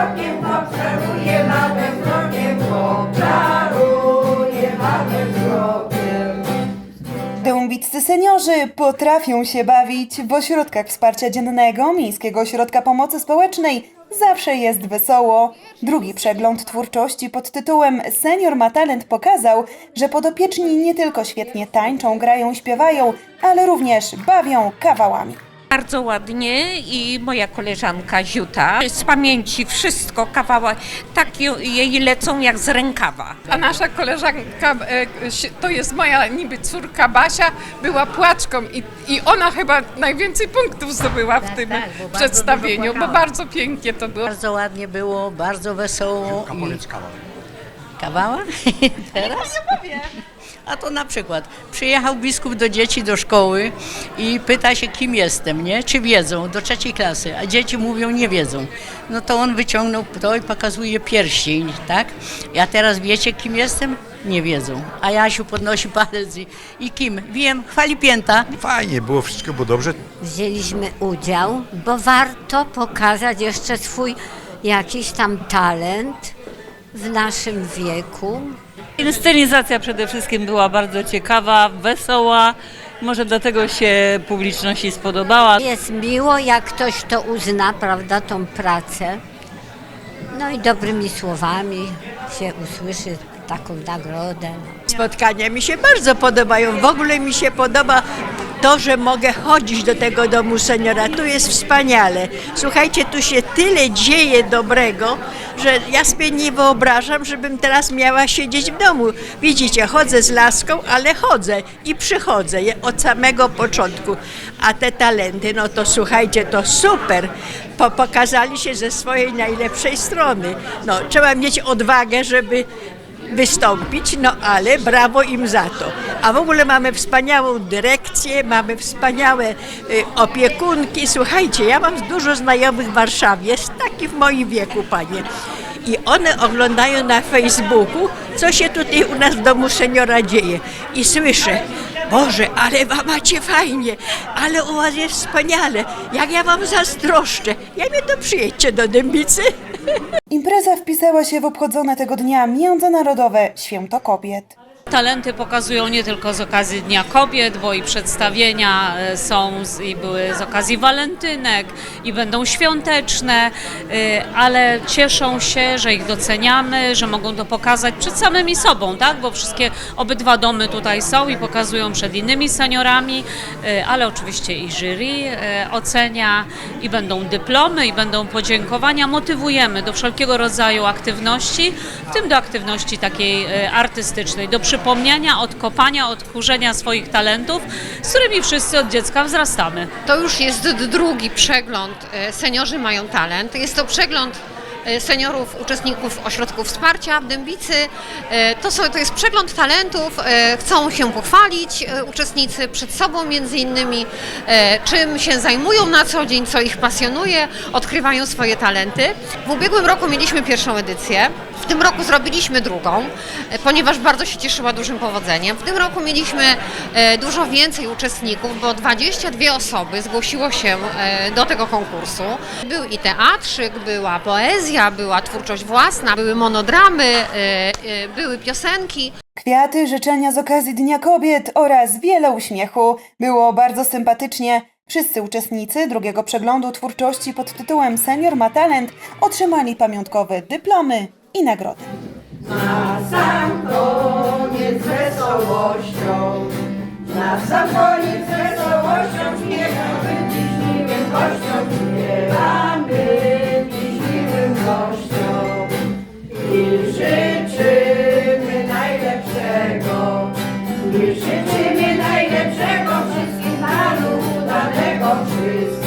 wzrokiem obserwuję, małym wzrokiem. Dębiccy seniorzy potrafią się bawić. W ośrodkach wsparcia dziennego Miejskiego Ośrodka Pomocy Społecznej zawsze jest wesoło. Drugi przegląd twórczości pod tytułem Senior ma talent pokazał, że podopieczni nie tylko świetnie tańczą, grają, śpiewają, ale również bawią kawałami. Bardzo ładnie i moja koleżanka Ziuta z pamięci wszystko, kawałek, tak je- jej lecą jak z rękawa. A nasza koleżanka, e, to jest moja niby córka Basia, była płaczką i, i ona chyba najwięcej punktów zdobyła w tym tak, bo przedstawieniu, bo bardzo pięknie to było. Bardzo ładnie było, bardzo wesoło. Kapolec kawał. Kawała? Teraz? A to na przykład przyjechał biskup do dzieci do szkoły i pyta się, kim jestem, nie? Czy wiedzą, do trzeciej klasy, a dzieci mówią, nie wiedzą. No to on wyciągnął to i pokazuje pierścień, tak? A teraz wiecie, kim jestem? Nie wiedzą. A Jasiu podnosi palec i, i kim? Wiem, chwali pięta. Fajnie, było wszystko było dobrze. wzięliśmy udział, bo warto pokazać jeszcze swój jakiś tam talent w naszym wieku. Inscenizacja przede wszystkim była bardzo ciekawa, wesoła. Może dlatego się publiczności spodobała. Jest miło, jak ktoś to uzna, prawda, tą pracę. No i dobrymi słowami się usłyszy taką nagrodę. Spotkania mi się bardzo podobają. W ogóle mi się podoba to, że mogę chodzić do tego domu seniora. Tu jest wspaniale. Słuchajcie, tu się tyle dzieje dobrego, że ja sobie nie wyobrażam, żebym teraz miała siedzieć w domu. Widzicie, chodzę z laską, ale chodzę i przychodzę od samego początku. A te talenty, no to słuchajcie, to super. Po, pokazali się ze swojej najlepszej strony. No, trzeba mieć odwagę, żeby wystąpić, no ale brawo im za to. A w ogóle mamy wspaniałą dyrekcję, mamy wspaniałe y, opiekunki. Słuchajcie, ja mam dużo znajomych w Warszawie, taki w moim wieku, panie. I one oglądają na Facebooku, co się tutaj u nas w domu seniora dzieje. I słyszę, Boże, ale macie fajnie, ale u was jest wspaniale, jak ja wam zazdroszczę. Ja mnie to przyjedźcie do Dębicy. Impreza wpisała się w obchodzone tego dnia Międzynarodowe Święto Kobiet. Talenty pokazują nie tylko z okazji Dnia Kobiet, bo i przedstawienia e, są z, i były z okazji walentynek i będą świąteczne, e, ale cieszą się, że ich doceniamy, że mogą to pokazać przed samymi sobą, tak? Bo wszystkie obydwa domy tutaj są i pokazują przed innymi seniorami, e, ale oczywiście i jury ocenia i będą dyplomy i będą podziękowania. Motywujemy do wszelkiego rodzaju aktywności, w tym do aktywności takiej artystycznej, do przypomnienia, odkopania, odkurzenia swoich talentów, z którymi wszyscy od dziecka wzrastamy. To już jest drugi przegląd e, Seniorzy mają talent. Jest to przegląd e, seniorów, uczestników ośrodków wsparcia w Dębicy. E, To, są, to jest przegląd talentów. Chcą się pochwalić uczestnicy przed sobą między innymi, czym się zajmują na co dzień, co ich pasjonuje, odkrywają swoje talenty. W ubiegłym roku mieliśmy pierwszą edycję. Tym roku zrobiliśmy drugą, e, ponieważ bardzo się cieszyła dużym powodzeniem. W tym roku mieliśmy e, dużo więcej uczestników, bo 22 osoby zgłosiło się e, do tego konkursu. Był i teatrzyk, była poezja, była twórczość własna, były monodramy, były piosenki. Kwiaty, życzenia z okazji Dnia Kobiet oraz wiele uśmiechu. Było bardzo sympatycznie. Wszyscy uczestnicy drugiego przeglądu twórczości pod tytułem Senior ma talent otrzymali pamiątkowe dyplomy i nagrody. koniec wesołością. Na sam koniec wesołością śmiechamy dziś miłym gościom, śpiewamy miłym gościom i życzymy najlepszego. I życzymy najlepszego wszystkim panu udanego wszystkiego.